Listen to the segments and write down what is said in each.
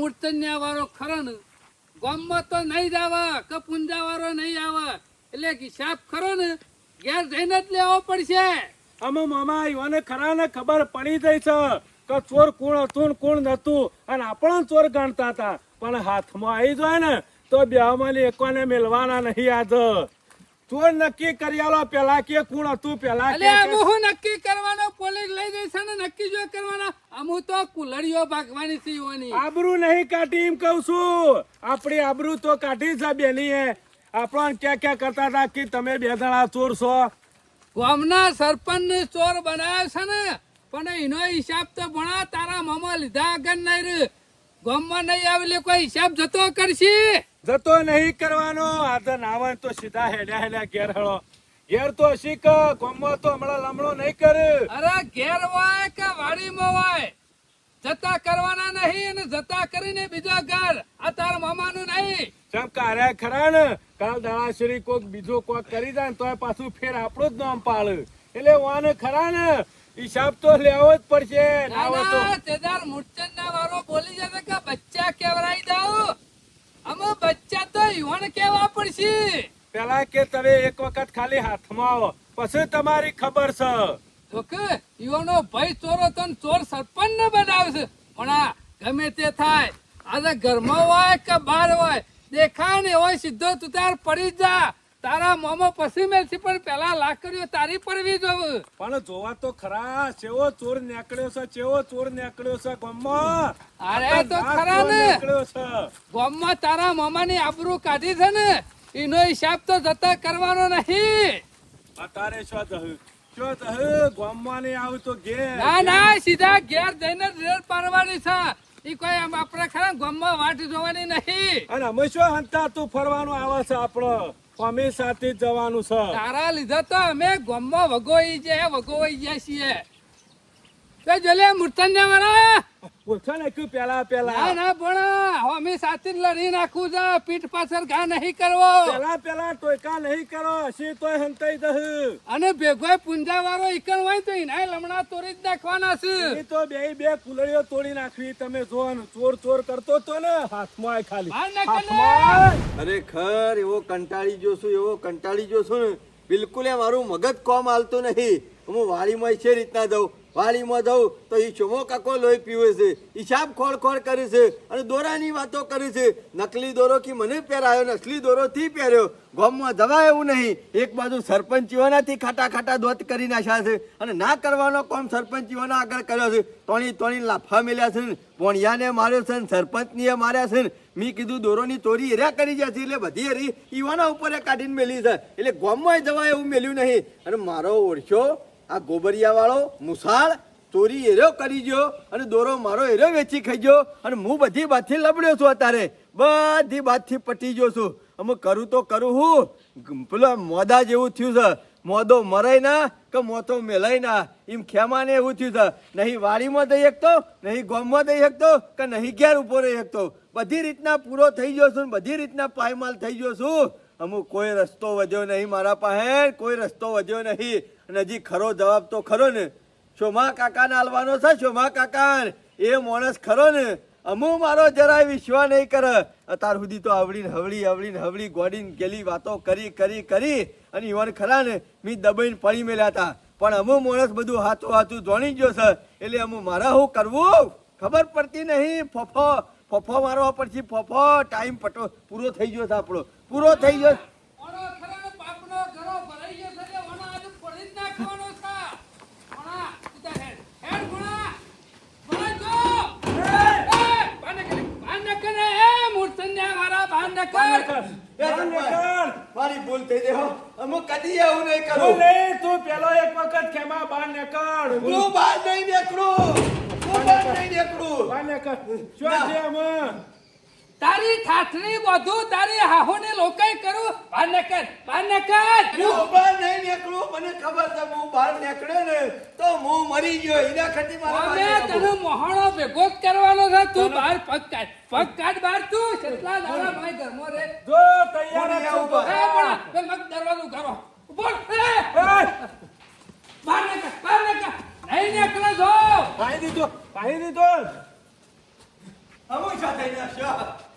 મૂર્તન્યા વાળો ખરો ગામમાં તો નહીં જ આવે કે પૂંજાવાળો નહીં આવે. એટલે હિસાબ ખરો ને ઘેર જઈને જ લેવો પડશે. અમે મામા ઈવાને ખરા ને ખબર પડી ગઈ છે કે ચોર કોણ હતું ને કોણ નતું અને આપણે ચોર ગણતા હતા. પણ હાથમાં આવી જાય ને તો બેમાંથી એકોને મિલવાના નહીં આજ. ચોર નક્કી કરી આલો પેલા કે કોણ હતું પેલા નક્કી કરવાનો પોલીસ લઈ જઈશ ને નક્કી જો કરવાના. અમુ તો કુલડીઓ ભાગવાની સીઓની આબરૂ નહીં કાઢી એમ કહું છું. આપણી આબરૂ તો કાઢી છે બેની આપણને ક્યાં ક્યાં કરતા હતા કે તમે બે જણા ચોર છો? ગામના સરપંચ ચોર બનાવ્યો છે ને. પણ એનો હિસાબ તો ભણા તારા મામા લીધા આગળ નહીં રે. ગામમાં નહીં આવેલે કોઈ હિસાબ જતો કરશે. જતો નહીં કરવાનો. આ તો નાવન તો સીધા હેડ્યા હેડ્યા ઘેર હળો. ઘેર તો શીખ કોમવા તો હમણાં લમણો નહીં કરે. અરે ઘેર હોય કે વાડીમાં હોય? જતા કરવાના નહીં અને જતા કરીને બીજો ઘર. આ તાર મામાનું નહીં. ચમ કારે ખરા ને કાલ દાળાશ્રી કોક બીજો કોક કરી જાય તો તોય પાછું ફેર આપણું જ નામ પાડે. એટલે વાને ખરા ને હિસાબ તો લેવો જ પડશે. ના તેદાર મૂર્છનના વાળો બોલી જશે કે બચ્ચા કેવરાઈ દઉં? અમે બચ્ચા તો યુવાન કેવા પડશે? પેલા કે તમે એક વખત ખાલી હાથમાં આવો. પછી તમારી ખબર છે. ઓકે યુવાનો ભય ચોરો તન ચોર સરપંચ ને બનાવશે. પણ આ ગમે તે થાય. આજે ઘરમાં હોય કે બહાર હોય. દેખાય ને હોય સીધો તું તાર પડી જા તારા મોમો પછી મેલથી પણ પેલા લાકડીઓ તારી પડવી જોવું. પણ જોવા તો ખરા ચેવો ચોર નીકળ્યો છે ચેવો ચોર નીકળ્યો છે ગોમમાં અરે તો ખરા ને. ગામમાં તારા મામાની આબરૂ કાઢી છે ને. એનો હિસાબ તો જતા કરવાનો નહીં. અત્યારે શું થયું? શું દહ ગમમાં નહીં આવું તો ઘેર. ના ના સીધા ઘેર જઈને પાડવાની છે. ઈ કોઈ આમ આપણે ખરા ગામમાં વાટ જોવાની નહીં. અને અમે શું હંતા તું ફરવાનું આવે છે આપણો? અમે સાથે જવાનું છે. તારા લીધા તો અમે ગામમાં વગોઈ જાય વગોઈ જાય છીએ. તો જોલે મૂર્તન્ય વાળા પૂછો ને કયું પેલા પેલા. ના ના પણ અમે સાથે લડી નાખવું છે. પીઠ પાછળ ઘા નહીં કરવો. પેલા પેલા ટોયકા નહીં કરો. હસી તોય હંતાઈ દહ અને ભેગો પુંજા વાળો ઈકણ હોય તો એના લમણા તોડી જ નાખવાના છે. એ તો બે બે કુલડીઓ તોડી નાખવી. તમે જો ચોર ચોર કરતો તો ને હાથમાં ખાલી. અરે ખર એવો કંટાળી જોશું એવો કંટાળી જોશું ને. બિલકુલ એ મારું મગજ કોમ હાલતું નહીં. હું વાડીમાં છે રીતના જાઉં. વાડીમાં જાઉં તો એ ચોમો કાકો લોહી પીવે છે. હિસાબ ખોળ ખોળ કરે છે અને દોરાની વાતો કરે છે. નકલી દોરો કે મને પહેરાયો, નકલી દોરો થી પહેર્યો. ગોમમાં દવા એવું નહીં. એક બાજુ સરપંચીઓનાથી ખાટા ખાટા દોત કરી નાખ્યા છે અને ના કરવાનો કોમ સરપંચીઓના આગળ કર્યો છે. તોણી તોણી લાફા મેલ્યા છે ને, પોણિયાને માર્યો છે સરપંચનીએ માર્યા છે મેં કીધું દોરોની ચોરી એર્યા કરી જાય છે એટલે બધી હરી ઈવાના ઉપર કાઢીને મેલી છે. એટલે ગોમમાં જવાય એવું મેલ્યું નહીં. અને મારો ઓળખ્યો આ ગોબરિયા વાળો મુસાળ ચોરી એરો કરી ગયો અને દોરો મારો એરો વેચી ખાઈ ગયો અને હું બધી બાતથી લબડ્યો છું અત્યારે. બધી બાતથી પટી ગયો છું. અમે કરું તો કરું હું. પેલા મોદા જેવું થયું છે. મોદો મરાય ના કે મોતો મેલાય ના? એમ ખેમાને એવું થયું છે. નહીં વાડીમાં દઈ શકતો, નહીં ગોમમાં દઈ શકતો કે નહીં ઘેર ઊભો રહી શકતો. બધી રીતના પૂરો થઈ ગયો છું બધી રીતના પાયમાલ થઈ ગયો છું. અમુક કોઈ રસ્તો વધ્યો નહીં મારા પાસે, કોઈ રસ્તો વધ્યો નહીં. અને હજી ખરો જવાબ તો ખરો ને. શોમા કાકાને હાલવાનો છે શોમા કાકા, એ માણસ ખરો ને. અમુ મારો જરાય વિશ્વા નહીં કરે. અત્યાર સુધી તો આવડીને હવળી હવળીને હવળી ગોડીને ગેલી વાતો કરી કરી કરી. અને ઈવન ખરા ને, મી દબાઈને પડી મેલ્યા હતા પણ અમુ માણસ બધું હાથું હાથું જોણી ગયો છે. એટલે અમુ મારા શું કરવું? ખબર પડતી નહીં. ફફો ફફો મારવા પડશે. ફફો, ટાઈમ પટો, પૂરો થઈ ગયો છે આપણો. પૂરો થઈ ગયો છે. ઓનો ખરા પાપનો ઘરો ભરાઈ ગયો છે એટલે ઓનો આજે ફોડી જ નાખવાનો છે. ઓણા, તું તાર હેડ. હેડ ભોણા. ભોણા જો. એ, બહાર નીકળ. બહાર નીકળ ને. એ, મૂર્છન્યા એ મારી ભૂલ થઈ ગઈ હો. અમુક કદી આવું નહીં કરું. બોલે તું પેલો એક વખત ખેમા બહાર નીકળ. હું બહાર નહીં નીકળું. હું બહાર નહીં નીકળું. બહાર નીકળ. શું છે આમાં? તારી ઠાઠણી બધું તારી હાહોને લોકાઈ કરું. બહાર નીકળ બહાર નીકળ. હું બહાર નહીં નીકળું મને ખબર છે હું બહાર નીકળ્યો ને તો હું મરી ગયો. ઈના ખાતી મારા અમે તને મોહણો ભેગો જ કરવાનો છે. તું બહાર પગ કાઢ. પગ કાઢ બહાર તું. કેટલા દાડા ભાઈ ઘરમાં રે? જો તૈયાર છે ઉપર. એ પણ મગ દરવાજો કરો ઊભો. એ! બહાર નીકળ બહાર નીકળ. નહીં નીકળે જો. ભાઈ દીધો ભાઈ દીધો. હમું સાથે થઈ નાખશો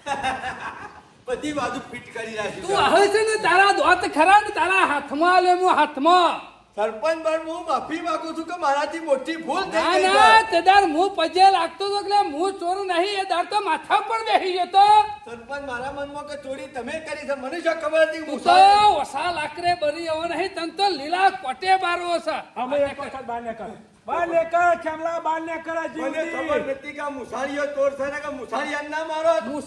બધી બાજુ ફિટ કરી તું નાખ્યું આવે છે ને તારા દોત ખરા ને તારા હાથમાં લે હું હાથમાં. સરપંચ પણ હું માફી માંગુ છું કે મારાથી મોટી ભૂલ થઈ ના ગઈ ના છે. તે હું પજે લાગતો તો એટલે હું ચોર નહીં એ દાર તો માથા પર બેહી જતો. સરપંચ મારા મનમાં કે ચોરી તમે કરી છે મને શું ખબર હતી? તું હું તો ઓસા લાકરે બરી આવો નહીં તન તો લીલા કોટે બારવો છે. અમે એક વખત બહાર નીકળ બહાર નીકળ ખેમલા બહાર નીકળ મને ખબર નથી કે આ ચોર છે ને કે મુસારીયા ના મારો હું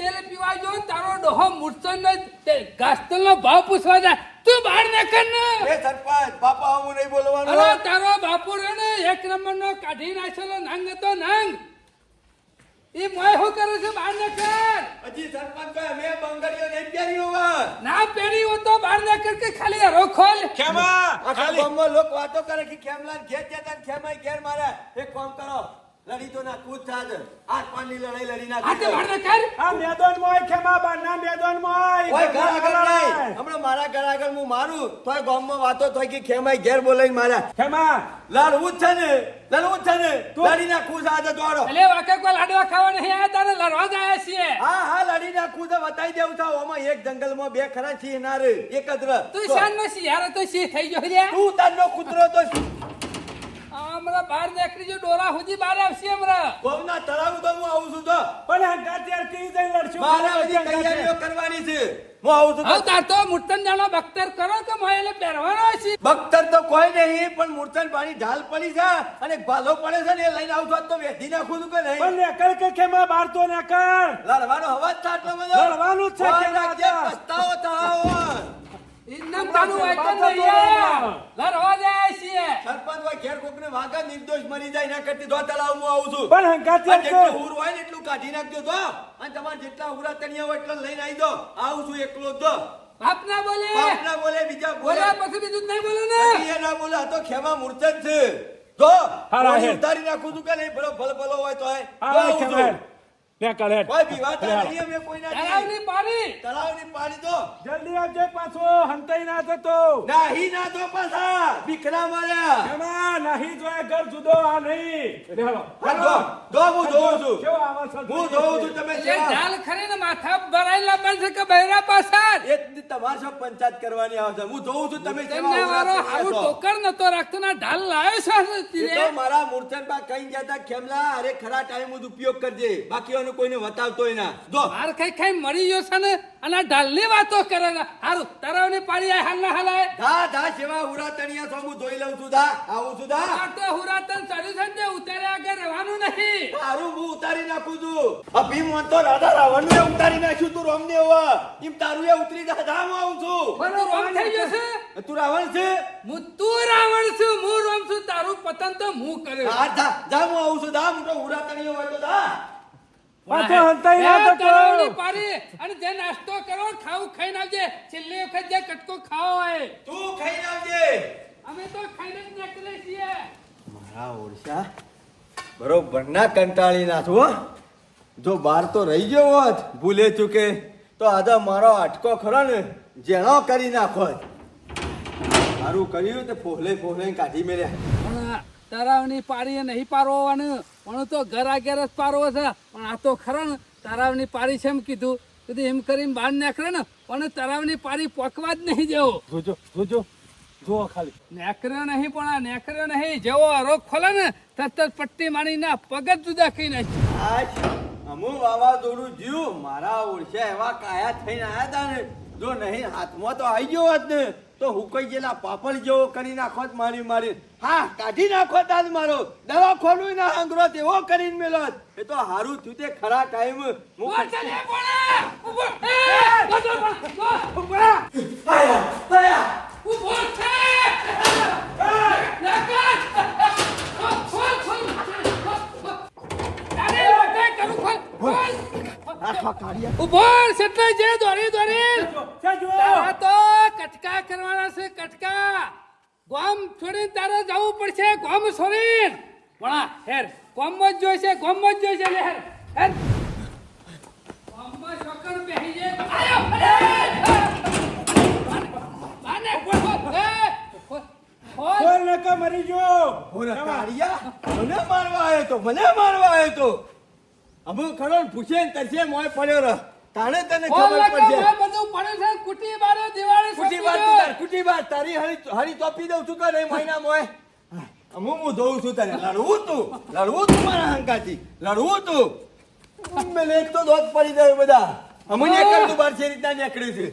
તેલ પીવા જો તારો ડોહો મૂર્છો ને ગાસ્તલ નો ભાવ પૂછવા જાય. તું બહાર ને. એ સરપંચ બાપા હું નહીં બોલવાનો. અરે તારો બાપુ રે ને એક નંબર નો કાઢી નાખેલો નંગ તો નંગ. એ મોય શું કરે છે? બહાર કર. હજી સરપંચ કહે મેં ના પેડી હો તો બહાર નીકળ કે ખાલી રો ખોલ ખેમા ખાલી. ગામમાં લોક વાતો કરે કે ખેમલાલ ઘેર જતા ને ખેમાય ઘેર મારે. એક કામ કરો લડી તો ના કૂદ થાજ આઠ પાંચની લડાઈ લડી આ તે બહાર નાખી આ મેદાન મોય ખેમા બારના મેદાન મોય ઓય ઘર આગળ નહીં. હમણાં મારા ઘર આગળ હું મારું તોય ગામમાં વાતો થઈ કે ખેમાય ઘેર બોલાઈને મારા ખેમા. લડવું જ છે ને છે ને. લડી છે આજે દોડો. એટલે વાકે કોઈ લાડવા ખાવા નહીં આયા તારે લડવા જ આયા છીએ. હા હા લડી નાખું છે બતાવી દેવું છે. ઓમાં એક જંગલમાં બે ખરા છીએ ના રે એક જ ર. તું શાન નો શિયાળો તો શી થઈ ગયો લે તું તારનો કૂતરો તો હમણાં બહાર નીકળી જો ડોરા સુધી બહાર આવશે હમણાં. કોમના તળાવ તો હું આવું છું તો. પણ હંગાત ત્યાર કેવી જઈને લડશું? મારે બધી તૈયારીઓ કરવાની છે. હું આવું છું તો. હવે તાર તો મૂર્તન જાણો બખ્તર કરો કે મોય એટલે પહેરવાનો છે? બખ્તર તો કોઈ નહીં પણ મૂર્તન પાણી ઢાલ પડી છે અને ભાલો પડે છે ને એ લઈને આવતો તો વેધી નાખું છું કે નહીં? પણ નીકળ કે ખેમા બહાર તો નીકળ? લડવાનો અવાજ જ એટલો બધો? લડવાનું છે કે પસ્તાવો થાવ ઇન્નમ તાનું વચન યાર. લડવા જ છીએ. સરપંચ હોય ઘેર કોકને વાગા નિર્દોષ મરી જાય ના કરતી દો હું આવું છું. પણ અને જેટલું હુર હોય ને એટલું કાઢી નાખજો તો. અને તમારે જેટલા હુરા તણિયા હોય એટલા લઈને આવી દો આવું છું એકલો તો બાપ ના બોલે. બાપ ના બોલે બીજા બોલે. બોલ્યા પછી બીજું નહીં બોલે ને. એ ના બોલે આ તો ખેમા મૂર્તન છે. તો હારા કોઈ હેડ. ઉતારી નાખું છું કે નહીં ભલો ભલ ભલો હોય તો. હા. છું. નીકળ કોઈ બીવાતા નહીં અમે કોઈના. તળાવની પાણી. તળાવની પાણી તો. જલ્દી આવજે પાછો હંતાઈ ના થતો નાહી ના તો પાછા. બીકરા માર્યા. એમાં નાહી જોયે ઘર જુદો આ નહીં. રેલો હા, દો હું જોઉં છું. કેવો આવા છે? હું જોઉં છું તમે જે. ઢાલ ખરીને માથા ભરાયેલા છે કે બહેરા પાછા? એક તમારે સૌ પંચાયત કરવાની આવશે હું જોઉં છું તમે તેમને મારો ઊભા હારું ટોકર નતો રાખતો ના ઢાલ લાયો છે. તો મારા મૂર્છનબા કઈ જતા ખેમલા અરે ખરા ટાઈમ જ ઉપયોગ કરજે. બાકી એનું કોઈને વતાવતોય ના. જો. હાર ખાઈ ખાઈ મરી ગયો છે ને અને આ ઢાલની વાતો કરે ને હારું તરાવની પાડી આ હાલ ના હાલાય. ધા ધા જેવા ઉરા તણિયા છો હું ધોઈ લઉં છું ધા આવું છું ધા આ તો હુરાતન ચડ્યું છે ને ઉતારે આગળ રહેવાનું નહીં. તારું હું ઉતારી નાખું છું. આ ભીમ તો રાધા રાવણ ને ઉતારી નાખ્યું તું રોમદેવ. એમ તારું એ ઉતરી જા ધા હું આવું છું. મારો રોમ થઈ ગયો છે? તું રાવણ છે? હું તું રાવણ છું હું રોમ છું તારું પતન તો હું કર્યો. હા ધા ધા હું આવું છું ધા મોટો ઉરા તણિયો હોય તો ધા પાછો હંતાઈ ના તો તળાવની અને જે નાસ્તો કરો ખાવું ખાઈને આવજે. છેલ્લે વખત જે કટકો ખાવો હોય. તું ખાઈ આવજે. અમે તો ખાઈને જ નીકળીએ છીએ. મારા ઓરસા બરોબર. ના કંટાળી ના થો જો બાર તો રહી ગયો હોત ભૂલે ચૂકે તો આજે મારો અટકો ખરો ને જેણો કરી નાખો સારું કર્યું તે ફોહલે ફોહલે કાઢી મેલ્યા. પણ આ નહીં પારવાનું પણ તો ઘર આગળ જ પારવો છે. પણ આ તો ખરા ને તારાવની પાળી છે એમ કીધું. કીધું એમ કરીને બહાર નીકળે ને પણ તરાવની પાળી પકવા જ નહીં જેવો. જોજો જોજો જુઓ ખાલી. નેકર્યો નહીં પણ આ નેકર્યો નહીં જેવો રોગ ખોલે ને તરત જ પટ્ટી મારીને ના પગ જ જુદા કહી નાખી. અમુ વાવાઝોડું જીવ મારા ઓળખ્યા એવા કાયા થઈને આવ્યા હતા ને જો નહીં હાથમાં તો આવી ગયો હોત ને. તો હુકઈ જેલા પાપડ જેવો કરી નાખો મારી મારી. હા કાઢી નાખો તાજ મારો. દવા ખોલું ના અંગરો તેવો કરીને મેલો એ તો હારું થયું તે ખરા ટાઈમ. હું ઊભો છે લે, બોલા! ઊભો! એ! બધો પણ! ઊભો! આયા, આયા. ઊભો છે! લાકડ! ખોલ, ખોલ, ખોલ! અરે, લોટે કરું, ખોલ, ખોલ! આખા કાઢ્યા ઊભો છે જે દોરી દોરી તારા તો કટકા કરવાના છે કટકા ગોમ છોડી તારે જવું પડશે ગોમ છોડી વણા હેર ગોમ જ જોઈશે ગોમ જ જોઈશે લે હેર હેર ગોમમાં બેહી આયો માને ખોલ ખોલ નકા મરી ગયો ઓલા કાઢ્યા મને મારવા આવ્યો તો મને મારવા આવ્યો તો અમુક ખરો પૂછે ને તરસે મોય પડ્યો રહ તાણે તને ખબર પડશે. મેં બધું પડે છે. કુટી બારે દિવાળી કુટી બાર તાર, કુટી બાર તારી હરી હરી તોપી દઉં છું કે નહીં મહિના મોય હું દઉં છું તને. લડવું તું. લડવું તું મારા હંકાથી. લડવું તું. મેં એક તો દોત પડી ગયો બધા. અમને એક તું બાર છે રીતના નીકળ્યું છે.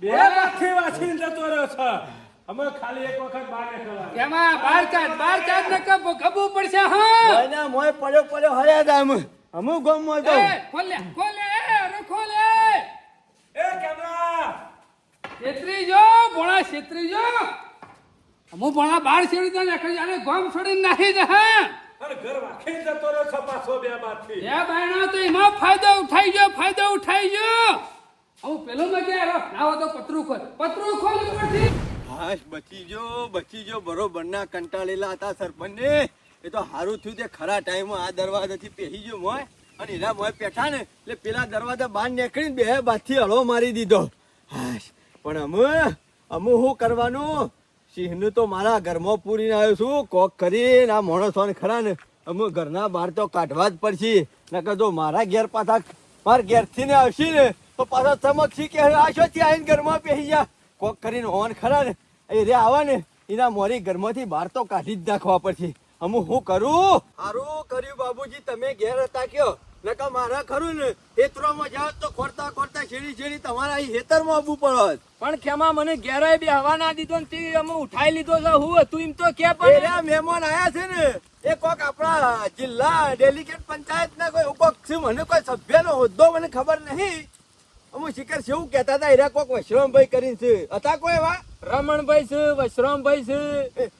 બે લાખથી વાંચીને જતો રહ્યો છે. અમે ખાલી એક વખત બહાર નીકળવા એમાં બાર કાઢ બાર કાઢ ને કબ કબૂ પડશે હા. મહિના મોય પડ્યો પડ્યો હર્યા તા અમે. ગમ ગામમાં તો. ખોલે ખોલે અરે ખોલે. એ કેમેરા? છેત્રી જો ભોળા છેત્રી જો અમુ ભોળા બાર છેડી દે નાખી અને ગમ છોડી નાખી દે હા. અને ઘર વાંખીને જતો રહ્યો છે પાછો બે બાદથી એ બાયણા તો એમાં ફાયદો ઉઠાઈ ગયો ફાયદો ઉઠાઈ ગયો. હું પેલો માં ગયા ના તો પતરું ખોલ. પતરું ખોલ ઉપરથી. હાશ બચી જો બચી જો બરોબર. કંટાળેલા હતા સરપંચને એ તો સારું થયું તે ખરા ટાઈમમાં આ દરવાજાથી પહેરી ગયો અને એના મોય પેઠા એટલે પેલા દરવાજા બહાર નીકળીને બે બાજથી હળો મારી દીધો. હાશ, પણ અમે, અમુ શું કરવાનું? સિંહનું તો મારા ઘરમાં પૂરીને આવ્યો છું. કોક કરીને આ માણસોને ખરા ને, અમે ઘરના બહાર તો કાઢવા જ પડશે. નકર જો મારા ઘેર પાછા, મારા ઘેરથી ને આવશે ને, તો પાછા ચમકશી કે આ શું ત્યાં ઘરમાં પહેરી જા કોક કરીને હોન ખરા ને? એ રે આવા ને. એના મોરી ઘરમાંથી બહાર તો કાઢી જ નાખવા પડશે. અમુ હું કરું? સારું કર્યું બાબુજી તમે ઘેર હતા કયો? નકા મારા ખરું ને હેતરોમાં જાવ તો ખોરતા ખોરતા શેરી શેરી તમારા અહીં હેતરમાં આવવું પડત પણ ખેમા મને ઘેરાય બી હવા ના દીધો ને તે અમે ઉઠાઈ લીધો છે. હું હતું એમ તો કે પણ મહેમાન આયા છે ને. એ કોક આપણા જિલ્લા ડેલિગેટ પંચાયત ના કોઈ છે મને કોઈ સભ્યનો હોદ્દો મને ખબર નહીં. અમુ શિખર છે એવું કહેતા હતા એરા કોક વૈષ્ણવભાઈ કરીને છે. હતા કોઈ એવા? રમણભાઈ છે વૈશ્રામભાઈ છે.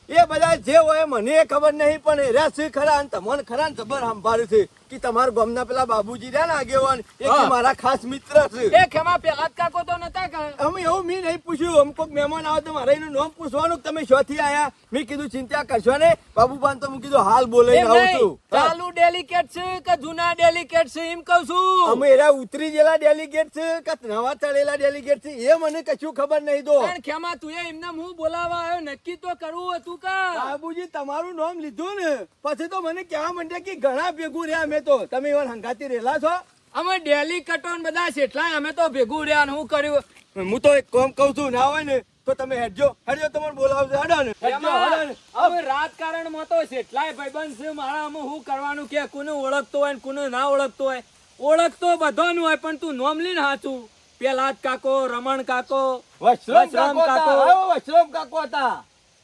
એ બધા જે હોય મને ખબર નહીં પણ એરા છે ખરા અને તમને ખરા ને જબર સંભાળ્યું છે. કે તમારા ગામના પેલા બાબુજી રહ્યા ને આગેવાન એ કે મારા ખાસ મિત્ર છે. એ ખેમા પેલા કાકો તો નતા કે અમે એવું મી નહીં પૂછ્યું અમ કોક મહેમાન આવે તો મારે એનું નામ પૂછવાનું કે તમે શોથી આયા? મેં કીધું ચિંતા કરશો ને બાબુબાન તો હું કીધું હાલ બોલે આવું છું. ચાલુ ડેલિકેટ છે કે જૂના ડેલિકેટ છે એમ કહું છું? અમે એરા ઉતરી ગયેલા ડેલિગેટ છે કે નવા ચડેલા ડેલિગેટ છે એ મને કશું ખબર નહીં દો. પણ ખેમા તું એમને હું બોલાવા આવ્યો નક્કી તો કરવું હતું કા? બાબુજી તમારું નામ લીધું ને. પછી તો મને કહેવા માંડ્યા કે ઘણા ભેગું રહ્યા મેં તો તમે એવા હંગાતી રહેલા છો? અમે ડેલી કટોન બધા છેટલા અમે તો ભેગું રહ્યા હું કર્યું? હું તો એક કોમ કહું છું ના હોય ને તો તમે હેડજો. હેડજો તમને બોલાવજો હેડો ને હવે રાજકારણમાં તો કેટલાય ભાઈબંધ છે મારા અમે શું કરવાનું કે કોને ઓળખતો હોય ને કોને ના ઓળખતો હોય? ઓળખતો બધાનું હોય પણ તું નોમ લઈને હાચું. પેલા કાકો રમણ કાકો વશરામ કાકો વશરામ કાકો હતા.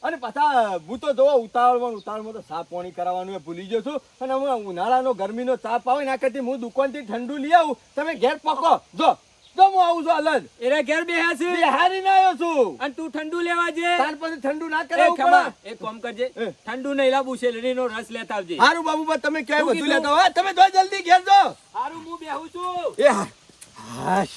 અને પાછા હું તો જોવો ઉતાવળમાં ઉતાવળમાં તો ચા પાણી કરાવવાનું એ ભૂલી ગયો છું. અને હું ઉનાળાનો ગરમીનો ચા આવે ના કરતી હું દુકાનથી ઠંડુ લઈ આવું. તમે ઘેર પકો. જો તો હું આવું છું અલગ. એરે ઘેર બેહ્યા છે? બિહારી ના આવ્યો છું. અને તું ઠંડુ લેવા જે? તાર પછી ઠંડુ ના કરે ખમા, એક કામ કરજે. ઠંડુ નહીં લાવું શેરડીનો રસ લેતા આવજે. હારું બાબુ તમે ક્યાંય બધું લેતા હોય તમે જો જલ્દી ઘેર જો. હારું હું બેહું છું. એ હાશ.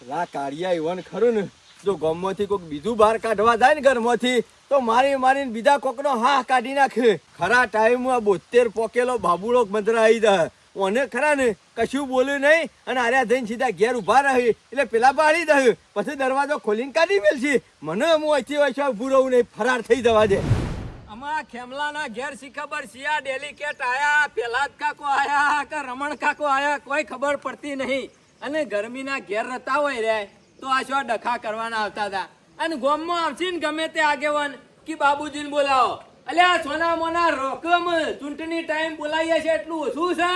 પેલા કાળિયા ઈવન ખરું ને. જો ગામમાંથી કોઈક બીજું બહાર કાઢવા જાય ને ઘરમાંથી, તો મારી મારીને બીજા કોકનો હા કાઢી નાખે. ખરા ટાઈમમાં બોતેર પોકેલો બાબુડો આવી જાય. ઓને ખરા ને કશું બોલ્યું નહીં અને આર્યા જઈને સીધા ઘેર ઊભા રહે. એટલે પેલા પાડી દે. પછી દરવાજો ખોલીને કાઢી મેલશે. મને હું અહીંથી વૈશ્વા ઉભું રહું નહીં, ફરાર થઈ જવા દે. અમારા ખેમલાના ઘેર શી ખબર શિયા ડેલિકેટ આયા, પેલાદ કાકો આયા કે રમણ કાકો આયા, કોઈ ખબર પડતી નહીં. અને ગરમીના ઘેર રહેતા હોય રે તો આ શું ડખા કરવાના આવતા હતા. અને ગોમમાં આવશે ને ગમે તે આગેવાન કે બાબુજીને બોલાવો. અલ્યા સોના મોના રોકમ ચૂંટણી ટાઈમ બોલાવીએ છે એટલું ઓછું છે?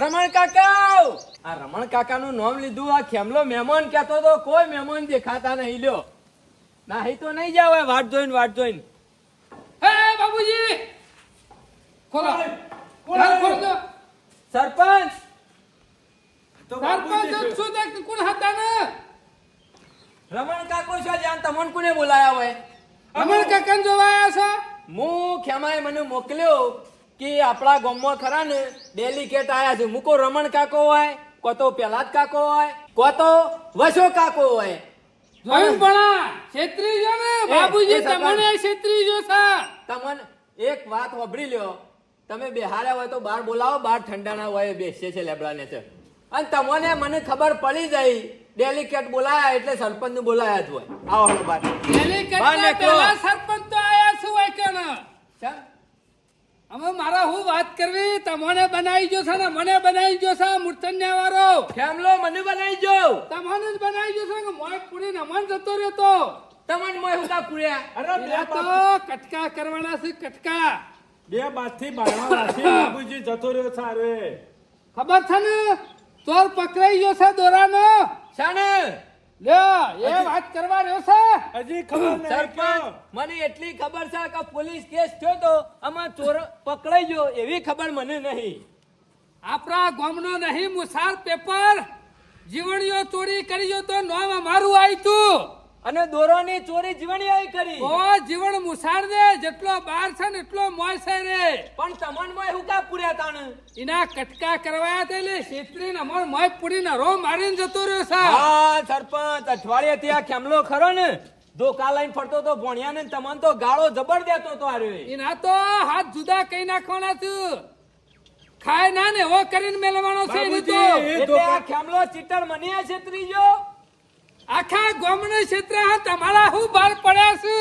રમણ કાકા આ રમણ કાકાનું નામ લીધું આ ખેમલો મહેમાન કહેતો તો કોઈ મહેમાન દેખાતા નહીં લ્યો. નાહી તો નહીં જાવ વાટ જોઈને વાટ જોઈને. હે બાબુજી! ખોલો. ખોલો તો. સરપંચ! સરપંચ શું કોણ હતા ને? રમણ કાકો છો જ્યાં તમને કોને બોલાયા હોય? અમર કાકાને જોવા આયા છો? હું ખેમાએ મને મોકલ્યો કે આપણા ગામમાં ખરા ને ડેલિકેટ આયા છે. મૂકો રમણ કાકો હોય કો તો પેલા જ કાકો હોય કો તો વસો કાકો હોય. જોયું ભણા છેતરી જો ને? બાબુજી તમને છેત્રીજો સા તમને એક વાત વાપરી લ્યો. તમે બેહાડ્યા હોય તો બહાર બોલાવો બહાર ઠંડાના હોય બેસે છે લેબડાને છે. અને તમને મને ખબર પડી જાય ડેલિકેટ બોલાયા એટલે સરપંચનું બોલાયા જ હોય. આવો. પહેલા સરપંચ તો આયા શું હોય કે ના? ચમ? મારા હું વાત કરવી? તમને બનાવી જો છે ને મને બનાવી જો છે મૂર્તન્યા વાળો ખેમલો મને બનાવી જો તમને જ બનાવી જો છે કે મોય પૂરી નમન જતો રહેતો. તમને મોય હુકા પૂર્યા અરે બે તો કટકા કરવાના છે કટકા. બે બાજથી બારણા રાખી બાબુજી જતો રહ્યો સારે ખબર છે ને? ચોર પકડાઈ ગયો છે દોરાનો. શાને લ્યો એ વાત કરવા રહ્યો છે? હજી ખબર નહીં સરપંચ મને એટલી ખબર છે કે પોલીસ કેસ થયો તો આમાં ચોર પકડાઈ ગયો એવી ખબર મને નહીં. આપણા ગામનો નહીં મુસાર પેપર. જીવણીઓ ચોરી કરી ગયો તો નામ અમારું આવ્યું તું અને દોરોની ચોરી જીવણી કરી. ઓ જીવણ મુસાર દે જેટલો બાર છે ને એટલો મોય છે રે. પણ તમન મોય હુકા પૂર્યા તાણ? એના કટકા કરવાયા તે લે શેત્રી ને અમર મોય પૂરીને રો મારીને જતો રહ્યો છે. હા સરપંચ અઠવાડિયે ત્યાં ખેમલો ખરો ને. ધોકા લઈને ફરતો તો ભણ્યા ને તમન તો ગાળો જબર દેતો તો આર્યો એના તો હાથ જુદા કઈ નાખવાના છું. ખાય ના ને હો કરીને મેલવાનો છે એનું તો. એટલે આ ખેમલો ચીટર મને છે ગયો આખા ગામના ક્ષેત્ર હા તમારા હું બહાર પડ્યા છે.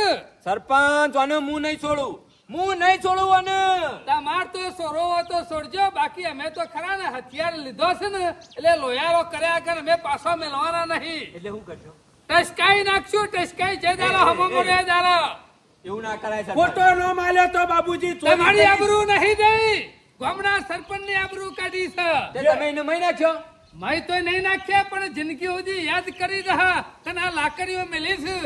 સરપંચ અને હું નહીં છોડું. હું નહીં છોડું અને તમાર તો સોરો તો છોડજો બાકી અમે તો ખરા ને હથિયાર લીધો છે ને એટલે લોયારો કર્યા કર અમે પાછો મેલવાના નહીં. એટલે હું કરજો. ટસકાઈ નાખશું ટસકાઈ જે દારો હમો મોડે દારો એવું ના કરાય ખોટો ન માલ્યો તો બાબુજી તમારી. આબરૂ નહીં દઈ. ગામના સરપંચની આબરૂ કાઢી છે. તે તમે એને મહિના નાખ્યો? મેં તો નહીં નાખ્યા પણ જિંદગી સુધી યાદ કરી રહ્યા. તને આ લાકડીઓ મેલી છે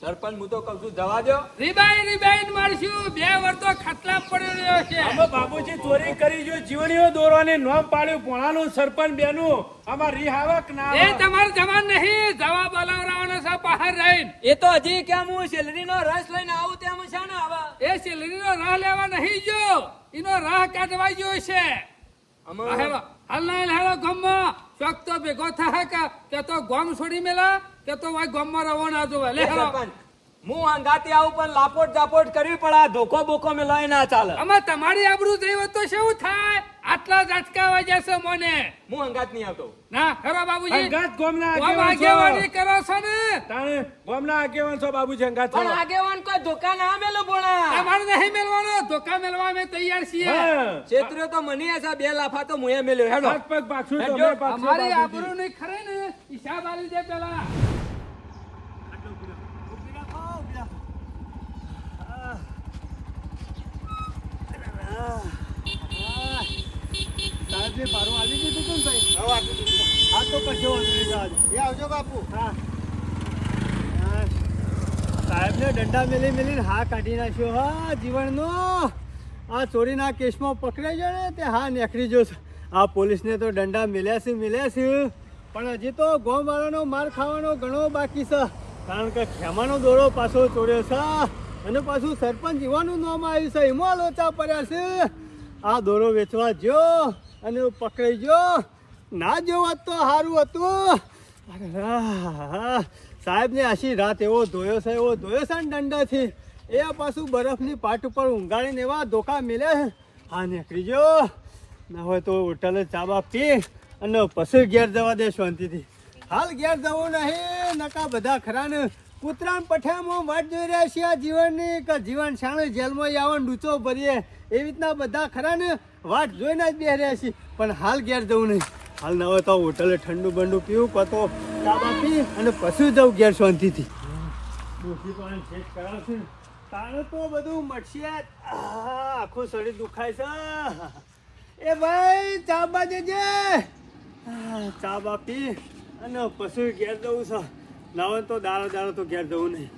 સરપંચ હું તો કઉ છું જવા દો. રીબાઈ રીબાઈ મારશું. બે વર્ષો તો ખાટલા પડ્યો રહ્યો છે. આમાં બાબુજી ચોરી કરી જો જીવણીઓ દોરવાની નોમ પાડ્યું. પોણાનું સરપંચ બેનું. આમાં રિહાવક ના એ તમારો જવાન નહીં. જવાબ બોલાવવાનો છે બહાર રહીને. એ તો હજી કેમ હું સેલરીનો રસ લઈને આવું તેમ છે ને આવા એ સેલરીનો રાહ લેવા નહીં જો એનો રાહ કાઢવા ગયો છે. હેલો હાલ ના હેલો ગામમાં. ચોક તો ભેગો થાય કે કે તો ગામ છોડી મેલા કે તો ભાઈ ગામમાં રવાના જોવે લે હેલો. હું હંગાતી આવું પણ લાપોટ જાપોટ કરવી પડે. ધોકો બોકો મેં લઈ ના ચાલે. આમાં તમારી આબરૂ જઈ તો શું થાય? આટલા જ અટકાવા જશે મને. હું હંગાત નહીં આવતો. ના હેરો બાબુજી. અંગાત ગોમના આગેવાન કરો છો ને. તાણે ગોમના આગેવાન છો બાબુજી અંગાત પણ આગેવાન કોઈ ધોકા ના મેલો બોણા તમારે નહીં મેલવાનો. ધોકા મેલવા અમે તૈયાર છીએ. ક્ષેત્ર તો મને એસા બે લાફા તો મુએ મેલ્યો. હેડો. હાથ પગ પાછું. તમે પાછું અમારી આબરૂ નહીં ખરે ને. હિસાબ આલી દે પેલા. સાહેબજી ભાડું આલી દીધું તું ને ભાઈ? હા તો કશો વાંધો નહીં જાજો. હા. હા. સાહેબને દંડા મેલી મેલીને હા કાઢી નાખ્યો હા જીવનનો આ ચોરીના કેસમાં પકડાઈ ગયો ને તે હા નીકળી ગયો. આ પોલીસને તો દંડા મેલ્યા છે મેલ્યા છે પણ હજી તો ગોવાળાનો માર ખાવાનો ઘણો બાકી છે કારણ કે ખેમાનો દોરો પાછો ચોર્યો છે અને પાછું સરપંચ જીવાનું નામ આવ્યું છે એમાં લોચા પડ્યા છે આ દોરો વેચવા ગયો અને પકડાઈ ગયો. ના જેવો તો સારું હતું. અરે સાહેબને આશી રાત એવો ધોયો છે, એવો ધોયો છે ને દંડાથી. એ પાછું બરફની પાટ ઉપર ઊંઘાડીને એવા ધોકા મિલે. હા, નીકળી ગયો. ના હોય તો હોટલે ચા બા પી અને પછી ઘેર જવા દે શાંતિથી. હાલ ઘેર જવું નહીં. નકા બધા ખરા ને કૂતરાન પઠામાં વાટ જોઈ રહ્યા છીએ જીવનની. કે જીવન શાણે જેલમાં આવવાનું ડૂચો ભરીએ. એવી રીતના બધા ખરા ને વાટ જોઈને જ બે રહ્યા છીએ પણ હાલ ઘેર જવું નહીં. હાલ ના હોય તો હોટલે ઠંડુ બંડુ પીવું કતો ચાબા પી અને પછી જવું ઘેર શાંતિથી. ડોસી પણ ચેક કરાવશે ને. તો બધું આ, આખું શરીર દુખાય છે. એ ભાઈ ચા બા દેજે ચાબા ચા બા પી અને પછી ઘેર જવું છે. ના તો દાડો દાડો તો ઘેર જવું નહીં.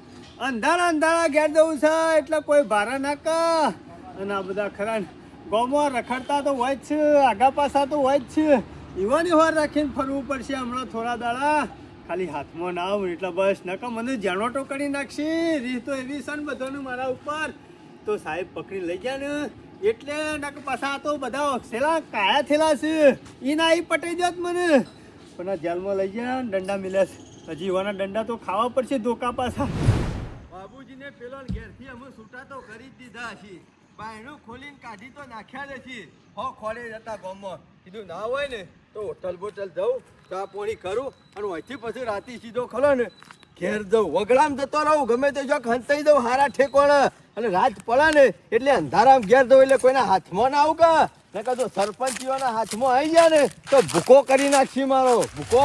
અંધારા અંધારા ઘેર જવું છે એટલે કોઈ ભારા ના કા. અને આ બધા ખરા ને. ગામમાં રખડતા તો હોય જ છે, આગા પાછા તો હોય જ છે. ઈવાની વાર રાખીને ફરવું પડશે હમણાં થોડા દાડા. ખાલી હાથમાં ના આવું એટલે બસ નકા મને જાણોટો કરી નાખશે. રીત તો એવી છે ને બધાનું મારા ઉપર. તો સાહેબ પકડી લઈ ગયા ને, એટલે નક પાછા તો બધા થેલા કાયા થેલા છે. એ ના એ પટાઈ જાત મને. પણ આ જેલમાં લઈ ગયા, દંડા મિલ્યા છે. હજી એવાના દંડા તો ખાવા પડશે ધોકા પાછા. બાબુજીને પેલો ઘેરથી અમે છૂટા તો કરી જ દીધા છીએ. બાયણું ખોલીને કાઢી તો નાખ્યા નથી હો, ખોલે જતા ગામમાં. કીધું, ના હોય ને, તો હોટલ બોટલ જવું ચા પોણી કરું અને અહીંથી પછી રાતે સીધો ખરો ને, ઘેર જઉં. વગડામ જતો રહું, ગમે તે જો હંતાઈ દઉં હારા ઠેકોણ. અને રાત પડે ને, એટલે અંધારામ ઘેર જઉં, એટલે કોઈના હાથમાં ના આવું કા? નકર તો સરપંચીઓના હાથમાં આવી જાય ને, તો ભૂકો કરી નાખશી મારો. ભૂકો.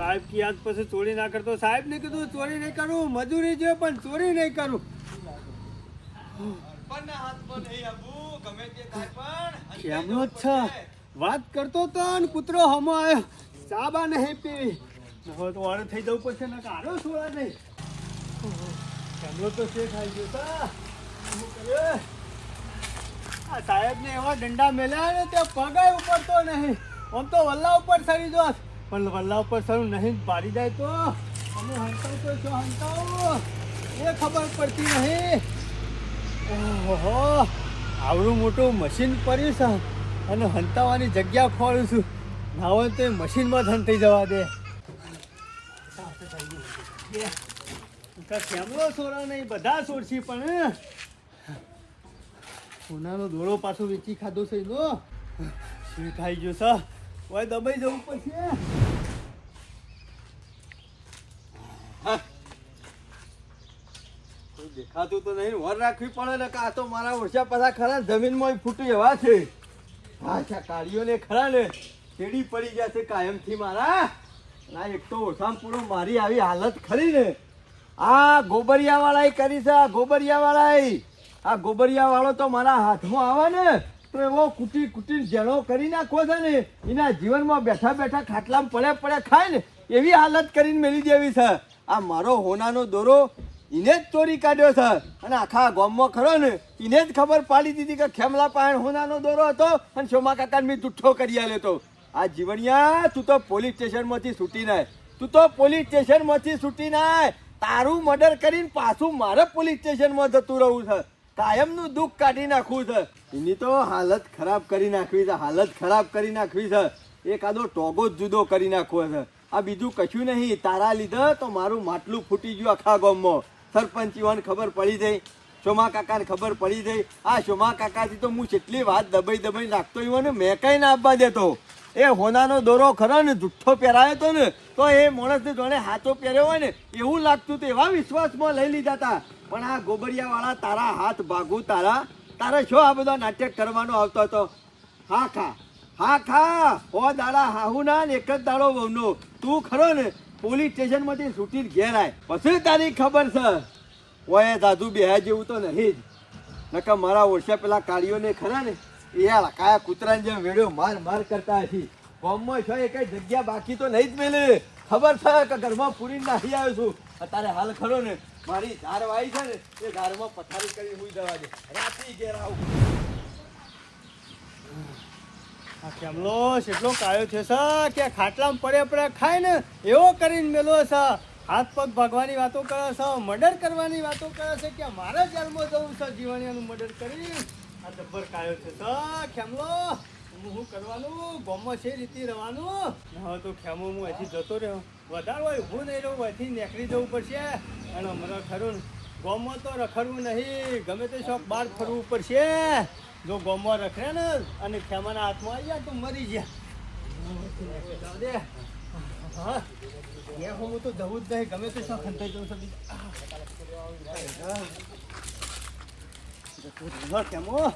સાહેબ કી યાદ પછી ચોરી ના કરતો? સાહેબ ને કીધું, ચોરી નહીં કરું, મજૂરી છે, પણ ચોરી નહીં કરું. એમનો જ છે વાત કરતો તો ને કૂતરો હમો આવ્યો ચાબા નહીં પીવી. હવે તો વાળું થઈ જવું પડશે ને કાઢો છોડા નહીં. એમનો તો છે આવી ગયો તા. કરે? આ સાહેબ ને એવા દંડા મેલ્યા ને તે પગાય ઉપડતો નહીં. આમ તો વલ્લા ઉપર સરી દો પણ વલ્લા ઉપર સરું નહીં પાડી જાય તો. અમે હંતાવ તો શું હંતાવ. એ ખબર પડતી નહીં. ઓહો, આવડું મોટું મશીન પડ્યું છે અને હંતાવાની જગ્યા ખોળું છું. નાવો તો મશીનમાં જ હંતાઈ જવા દે. કેમનો સોરા નહીં બધા સોરસી પણ સોનાનો દોરો પાછો વેચી ખાધો છે એનો. શું ખાઈ ગયો છે? ઓય દબાઈ જવું પડશે. દેખાતું તો નહીં, વર રાખવી પડે ને આ તો મારા ઓછા પાછા ખરા જમીનમાં ફૂટી એવા છે. આછા કાળીઓને ખરા ને છેડી પડી ગયા છે કાયમથી મારા. ના, એક તો ઓછામાં પૂરો મારી આવી હાલત ખરી ને. આ ગોબરિયા વાળાએ કરી છે, આ ગોબરિયા વાળાએ આ ગોબરિયા વાળો તો મારા હાથમાં આવે ને, તો એવો કુટી કુટી જેણો કરી નાખો છે ને, એના જીવનમાં બેઠા બેઠા ખાટલામાં પડે પડે ખાય ને, એવી હાલત કરીને મેલી દેવી છે. આ મારો હોનાનો દોરો એને જ ચોરી કાઢ્યો છે. અને આખા ગામમાં ખરો ને એને જ ખબર પાડી દીધી કે ખેમલા પાયણ હોનાનો દોરો હતો અને શોમા કાકાને મેં જુઠ્ઠો કરી આલ્યો તો આ જીવણિયા, તું તો પોલીસ સ્ટેશનમાંથી છૂટી નાય. તું તો પોલીસ સ્ટેશનમાંથી છૂટી નાય. તારું મર્ડર કરીને પાછું મારે પોલીસ સ્ટેશનમાં જતું રહું છે. કાયમનું દુઃખ કાઢી નાખવું છે. એની તો હાલત ખરાબ કરી નાખવી છે, હાલત ખરાબ કરી નાખવી છે. એકાદો ટોગો જ જુદો કરી નાખવો છે. આ બીજું કશું નહીં, તારા લીધે તો મારું માટલું ફૂટી ગયું આખા ગામમાં. સરપંચ ઈવાને ખબર પડી જઈ શોમા કાકાને ખબર પડી જઈ આ શોમા કાકાથી તો હું જેટલી વાત દબાઈ દબાઈ નાખતો ઈવોને મેં કઈ ના આપવા દેતો. એ હોનાનો દોરો ખરો ને, જુઠ્ઠો પહેરાયો હતો ને, તો એ માણસને જોડે હાથો પહેર્યો હોય ને, એવું લાગતું તો એવા વિશ્વાસમાં લઈ લીધા હતા. પણ આ ગોબરિયાવાળા તારા હાથ ભાગું, તારા, તારે શું આ બધો નાટક કરવાનો આવતો હતો? હા ખા હા ખા, હો દાડા હાહુ ના એક જ દાડો વહુનો. તું ખરો ને પોલીસ સ્ટેશનમાંથી છૂટી ઘેર આય. પછી તારી ખબર છે? ઓય દાદુ બેહા જેવું તો નહીં જ. નકર મારા ઓળખ્યા પેલા કાળીઓને ખરા ને? એ કાયા કૂતરાને જેમ વેડ્યો માર માર કરતા હતી ગામમાં છો એ કઈ જગ્યા બાકી તો નહીં જ મેલે. ખબર છે કે ઘરમાં પૂરી નાખી આવ્યો છું. અત્યારે હાલ ખરો ને? મારી ધાર વાઈ છે ને, એ ધારમાં પથારી કરી હુઈ જવા દે. રાતી ઘેર આવું. આ કેમલો એટલો કાયો છે સા? કે ખાટલામાં પડે પડે ખાય ને એવો કરીને મેલો છે. હાથ પગ ભાગવાની વાતો કરે છે, મર્ડર કરવાની વાતો કરે છે કે મારે જેલમાં જવું છે, જીવણિયાનું મર્ડર કરી. આ જબ્બર કાયો છે સા? કેમલો? હું કરવાનું? ગામમાં છે રીતે રહેવાનું? હવે તો ખેમો હું અહીંથી જતો રહ્યો. વધારે હોય ઊભું નહીં રહું, અહીંથી નીકળી જવું પડશે. અને હમણાં ખરું ગામમાં તો રખડવું નહીં. ગમે તે શોખ બહાર ફરવું પડશે. જો ગોમવા રખડે ને અને ખેમાના હાથમાં આવી જાય તો મરી ગયા દે હા. હું તો જવું જ નહીં, ગમે તે શું ખંતાઈ જવું છે કેમો.